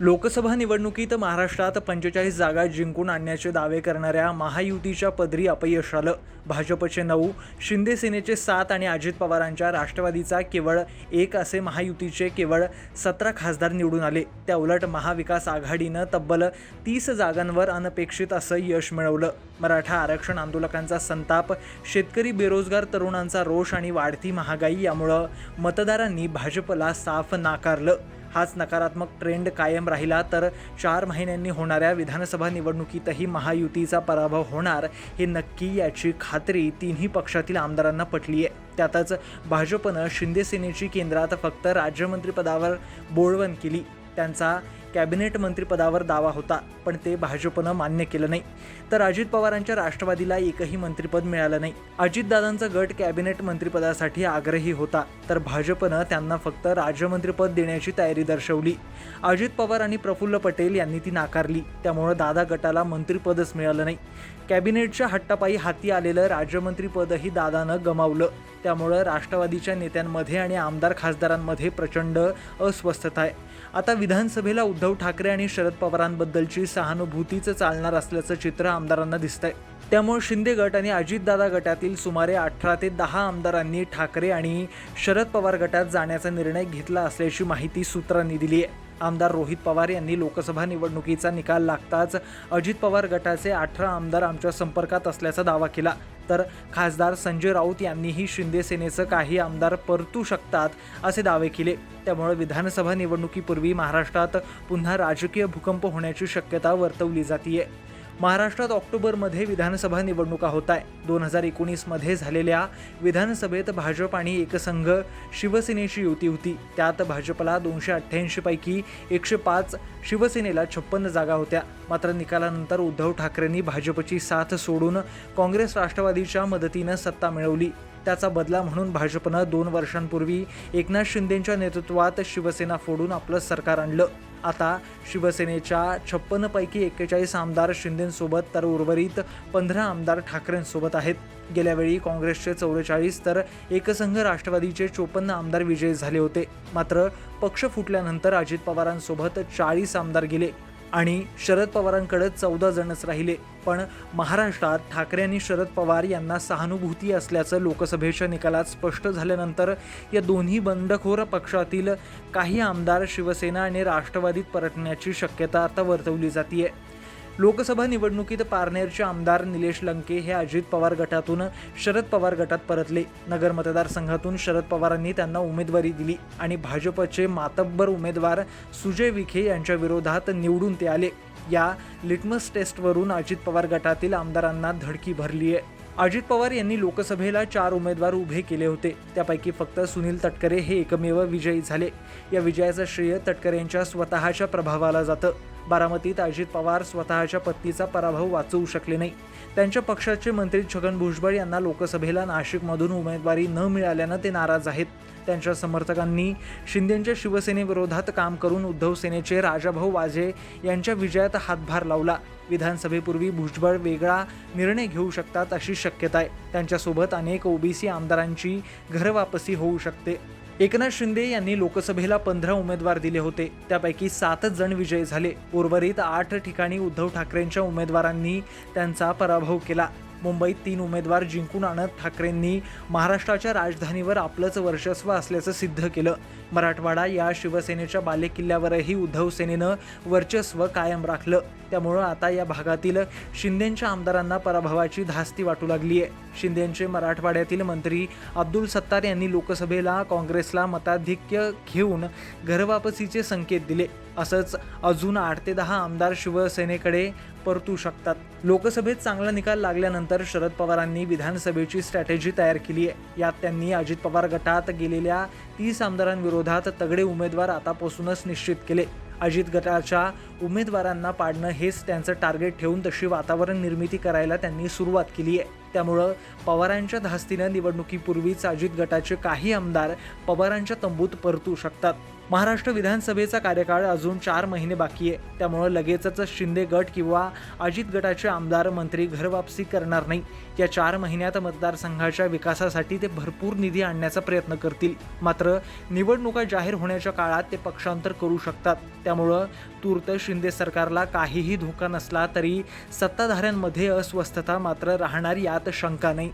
लोकसभा निवडणुकीत महाराष्ट्रात पंचेचाळीस जागा जिंकून आणण्याचे दावे करणाऱ्या महायुतीच्या पदरी अपयश आलं भाजपचे नऊ शिंदे सेनेचे सात आणि अजित पवारांच्या राष्ट्रवादीचा केवळ एक असे महायुतीचे केवळ सतरा खासदार निवडून आले. त्या उलट महाविकास आघाडीनं तब्बल तीस जागांवर अनपेक्षित असं यश मिळवलं. मराठा आरक्षण आंदोलकांचा संताप शेतकरी बेरोजगार तरुणांचा रोष आणि वाढती महागाई यामुळं मतदारांनी भाजपला साफ नाकारलं. हाच नकारात्मक ट्रेंड कायम राहिला तर चार महिन्यांनी होणाऱ्या विधानसभा निवडणुकीतही महायुतीचा पराभव होणार हे नक्की याची खात्री तिन्ही पक्षातील आमदारांना पटली आहे त्यातच भाजपनं शिंदेसेनेची केंद्रात फक्त राज्यमंत्रीपदावर बोळवण केली. त्यांचा कॅबिनेट मंत्रिपदावर दावा होता पण ते भाजपनं मान्य केलं नाही. तर अजित पवारांच्या राष्ट्रवादीला एकही मंत्रिपद मिळालं नाही. अजितदादांचा गट कॅबिनेट मंत्रिपदासाठी आग्रही होता तर भाजपनं त्यांना फक्त राज्यमंत्रीपद देण्याची तयारी दर्शवली. अजित पवार आणि प्रफुल्ल पटेल यांनी ती नाकारली त्यामुळं दादा गटाला मंत्रिपदच मिळालं नाही. कॅबिनेटच्या हट्टापायी हाती आलेलं राज्यमंत्रीपदही दादानं गमावलं त्यामुळं राष्ट्रवादीच्या नेत्यांमध्ये आणि आमदार खासदारांमध्ये प्रचंड अस्वस्थता आहे. आता विधानसभेला उद्धव ठाकरे आणि शरद पवारांबद्दलची सहानुभूतीच चालणार असल्याचं चित्र आमदारांना दिसतंय. त्यामुळे शिंदे गट आणि अजितदादा गटातील सुमारे अठरा ते दहा आमदारांनी ठाकरे आणि शरद पवार गटात जाण्याचा निर्णय घेतला असल्याची माहिती सूत्रांनी दिली आहे आमदार रोहित पवार यांनी लोकसभा निवडणुकीचा निकाल लागताच अजित पवार गटाचे अठरा आमदार आमच्या संपर्कात असल्याचा दावा केला. तर खासदार संजय राऊत यांनीही शिंदे सेनेचं काही आमदार परतू शकतात असे दावे केले. त्यामुळे विधानसभा निवडणुकीपूर्वी महाराष्ट्रात पुन्हा राजकीय भूकंप होण्याची शक्यता वर्तवली जातीये. महाराष्ट्रात ऑक्टोबरमध्ये विधानसभा निवडणुका होत आहे दोन हजार एकोणीसमध्ये झालेल्या विधानसभेत भाजप आणि एकसंघ शिवसेनेची युती होती. त्यात भाजपला दोनशे अठ्ठ्याऐंशीपैकी एकशे पाच शिवसेनेला छप्पन्न जागा होत्या. मात्र निकालानंतर उद्धव ठाकरेंनी भाजपची साथ सोडून काँग्रेस राष्ट्रवादीच्या मदतीनं सत्ता मिळवली. त्याचा बदला म्हणून भाजपनं दोन वर्षांपूर्वी एकनाथ शिंदेंच्या नेतृत्वात शिवसेना फोडून आपलं सरकार आणलं. आता शिवसेनेच्या छप्पन्नपैकी एक्केचाळीस आमदार शिंदेंसोबत तर उर्वरित पंधरा आमदार ठाकरेंसोबत आहेत. गेल्यावेळी काँग्रेसचे चौवेचाळीस तर एकसंघ राष्ट्रवादीचे चोपन्न आमदार विजयी झाले होते. मात्र पक्ष फुटल्यानंतर अजित पवारांसोबत चाळीस आमदार गेले. आणि शरद पवारांकडे चौदा जणच राहिले. पण महाराष्ट्रात ठाकरे आणि शरद पवार यांना सहानुभूती असल्याचं लोकसभेच्या निकालात स्पष्ट झाल्यानंतर या दोन्ही बंडखोर पक्षातील काही आमदार शिवसेना आणि राष्ट्रवादीत परतण्याची शक्यता आता वर्तवली जाते लोकसभा निवडणुकीत पारनेरचे आमदार निलेश लंके हे अजित पवार गटातून शरद पवार गटात परतले. नगर मतदारसंघातून शरद पवारांनी त्यांना उमेदवारी दिली आणि भाजपचे मातब्बर उमेदवार सुजय विखे यांच्या विरोधात निवडून ते आले. या लिटमस टेस्टवरून अजित पवार गटातील आमदारांना धडकी भरली आहे अजित पवार यांनी लोकसभेला चार उमेदवार उभे केले होते. त्यापैकी फक्त सुनील तटकरे हे एकमेव विजयी झाले. या विजयाचं श्रेय तटकरे यांच्या स्वतःच्या प्रभावाला जातं. बारामतीत अजित पवार स्वतःच्या पत्नीचा पराभव वाचवू शकले नाही. त्यांच्या पक्षाचे मंत्री छगन भुजबळ यांना लोकसभेला नाशिकमधून उमेदवारी न मिळाल्यानं ते नाराज आहेत. त्यांच्या समर्थकांनी शिंदेच्या शिवसेनेविरोधात काम करून उद्धव सेनेचे राजाभाऊ वाजे यांच्या विजयात हातभार लावला. विधानसभेपूर्वी भुजबळ वेगळा निर्णय घेऊ शकतात अशी शक्यता आहे. त्यांच्यासोबत अनेक ओबीसी आमदारांची घरवापसी होऊ शकते. एकनाथ शिंदे यांनी लोकसभेला पंधरा उमेदवार दिले होते. त्यापैकी सातच जण विजयी झाले. उर्वरित आठ ठिकाणी उद्धव ठाकरेंच्या उमेदवारांनी त्यांचा पराभव केला. मुंबईत तीन उमेदवार जिंकून आणत ठाकरेंनी महाराष्ट्राच्या राजधानीवर आपलंच वर्चस्व असल्याचं सिद्ध केलं. मराठवाडा या शिवसेनेच्या बालेकिल्ल्यावरही उद्धव सेनेनं वर्चस्व कायम राखलं. त्यामुळं आता या भागातील शिंदेच्या आमदारांना पराभवाची धास्ती वाटू लागली आहे शिंदेचे मराठवाड्यातील मंत्री अब्दुल सत्तार यांनी लोकसभेला काँग्रेसला मताधिक्य घेऊन घरवापसीचे संकेत दिले. असंच अजून आठ ते दहा आमदार शिवसेनेकडे परतू शकतात. लोकसभेत चांगला निकाल लागल्यानंतर शरद पवारांनी विधानसभेची स्ट्रॅटेजी तयार केली आहे. यात त्यांनी अजित पवार गटात गेलेल्या तीस आमदारांविरोधात तगडे उमेदवार आतापासूनच निश्चित केले. अजित गटाच्या उमेदवारांना पाडणं हेच त्यांचं टार्गेट ठेवून तशी वातावरण निर्मिती करायला त्यांनी सुरुवात केली आहे. त्यामुळं पवारांच्या धास्तीनं निवडणुकीपूर्वीच अजित गटाचे काही आमदार पवारांच्या तंबूत परतू शकतात. महाराष्ट्र विधानसभेचा कार्यकाळ अजून चार महिने बाकी आहे. त्यामुळं लगेचच शिंदे गट किंवा अजित गटाचे आमदार मंत्री घरवापसी करणार नाही. या चार महिन्यात मतदारसंघाच्या विकासासाठी ते भरपूर निधी आणण्याचा प्रयत्न करतील. मात्र निवडणुका जाहीर होण्याच्या काळात ते पक्षांतर करू शकतात. त्यामुळं तूर्त शिंदे सरकारला काहीही धोका नसला तरी सत्ताधाऱ्यांमध्ये अस्वस्थता मात्र राहणार यात शंका नाही.